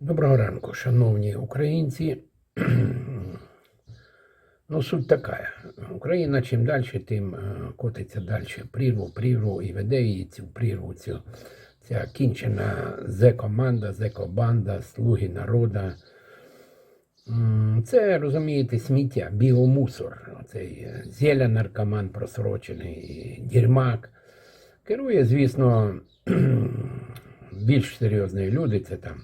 Доброго ранку, шановні українці. Ну, суть така. Україна чим далі, тим е, котиться далі прірву, прірву і веде її цю прірву, цю, ця кінчена зе-команда, зе-кобанда, слуги народа. Це, розумієте, сміття, біомусор. Оцей е, зеля наркоман просрочений, дірмак. Керує, звісно, більш серйозні люди, це там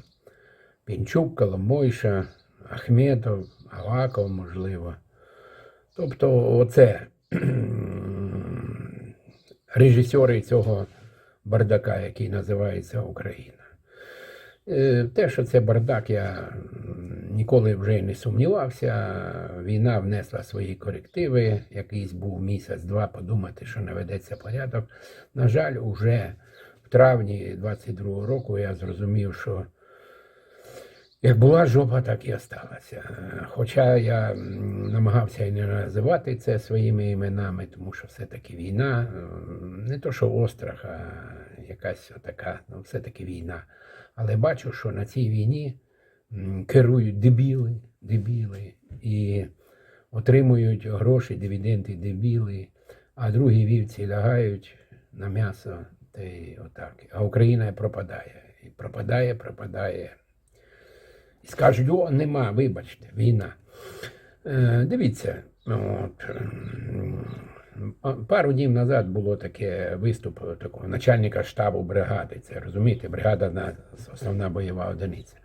Пінчук, Коломойша, Ахметов, Аваков, можливо. Тобто, оце режисери цього бардака, який називається Україна. Е, Те, що це бардак, я ніколи вже й не сумнівався. Війна внесла свої корективи. Якийсь був місяць-два подумати, що наведеться порядок. На жаль, уже в травні 22-го року я зрозумів, що як була жопа, так і осталася. Хоча я намагався і не називати це своїми іменами, тому що все-таки війна, не то що острах, а якась така, ну все-таки війна. Але бачу, що на цій війні керують дебіли, дебіли і отримують гроші, дивіденди дебіли, а другі вівці лягають на м'ясо та й отак. А Україна пропадає. І пропадає, пропадає. І скажуть, о, нема, вибачте, війна. Е, дивіться, от, пару днів назад було таке виступ такого начальника штабу бригади. Це розумієте, бригада на основна бойова одиниця.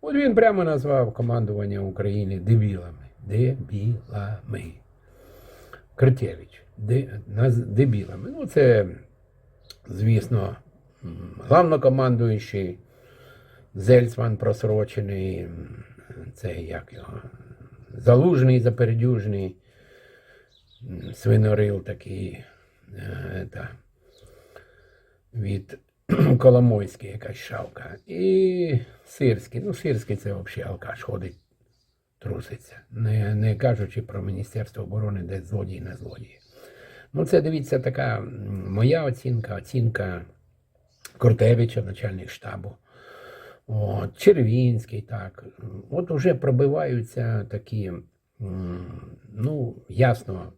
От він прямо назвав командування України дебілами. Дебілами. Критєвич. Де, дебілами. Ну, це, звісно, главнокомандуючий. Зельцман просрочений, м, це як його, залужний запередюжний, свинорил такий, е, та, від Коломойський якась шавка. І Сирський. Ну, Сирський це взагалі алкаш ходить, труситься. Не, не кажучи про Міністерство оборони, де злодії не злодії. Ну, це дивіться така моя оцінка, оцінка Кортевича, начальник штабу. От, Червінський, так. От уже пробиваються такі, ну, ясно,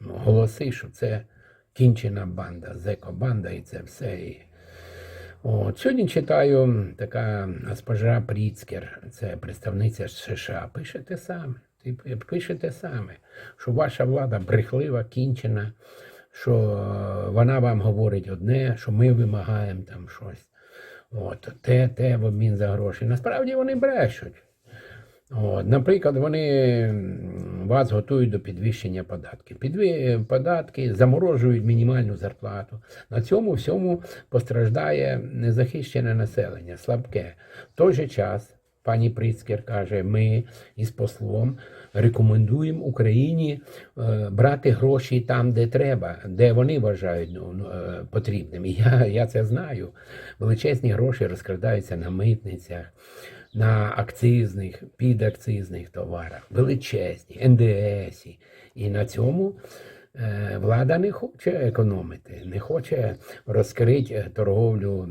голоси, що це кінчена банда, зеко-банда і це все. І... От, сьогодні читаю така госпожа Пріцкер, це представниця США, пише те саме. Ти пише те саме, що ваша влада брехлива, кінчена, що е, вона вам говорить одне, що ми вимагаємо там щось. От, те, те в обмін за гроші. Насправді вони брешуть. От, наприклад, вони вас готують до підвищення податків. Підві... Податки заморожують мінімальну зарплату. На цьому всьому постраждає незахищене населення, слабке. В той же час пані Прицкер каже, ми із послом рекомендуємо Україні е, брати гроші там, де треба, де вони вважають ну, ну, е, потрібним. І я, я це знаю. Величезні гроші розкрадаються на митницях, на акцизних, підакцизних товарах, величезні, НДС. І на цьому влада не хоче економити, не хоче розкрити торговлю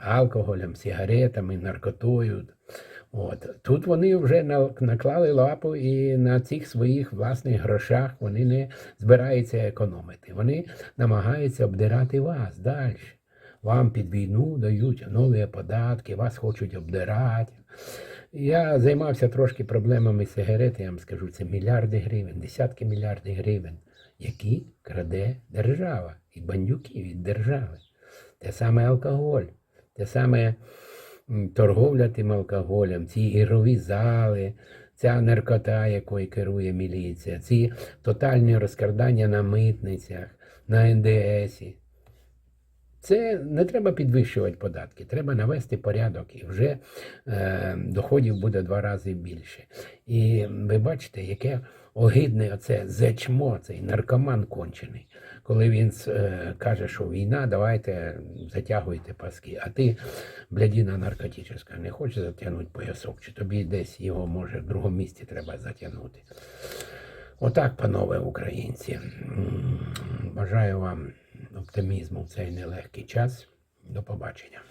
алкоголем, сигаретами, наркотою. От. Тут вони вже наклали лапу і на цих своїх власних грошах вони не збираються економити. Вони намагаються обдирати вас далі. Вам під війну дають нові податки, вас хочуть обдирати. Я займався трошки проблемами сигарет, я вам скажу, це мільярди гривень, десятки мільярдів гривень, які краде держава і бандюки від держави. Те саме алкоголь, те саме торговля тим алкоголем, ці ігрові зали, ця наркота, якою керує міліція, ці тотальні розкрадання на митницях, на НДСі. Це не треба підвищувати податки, треба навести порядок, і вже е, доходів буде два рази більше. І ви бачите, яке огидне оце зечмо, цей наркоман кончений. Коли він е, каже, що війна, давайте затягуйте паски. А ти, блядіна наркотична, не хочеш затягнути поясок, чи тобі десь його може в другому місці треба затягнути. Отак, панове українці. Бажаю вам оптимізму в цей нелегкий час. До побачення.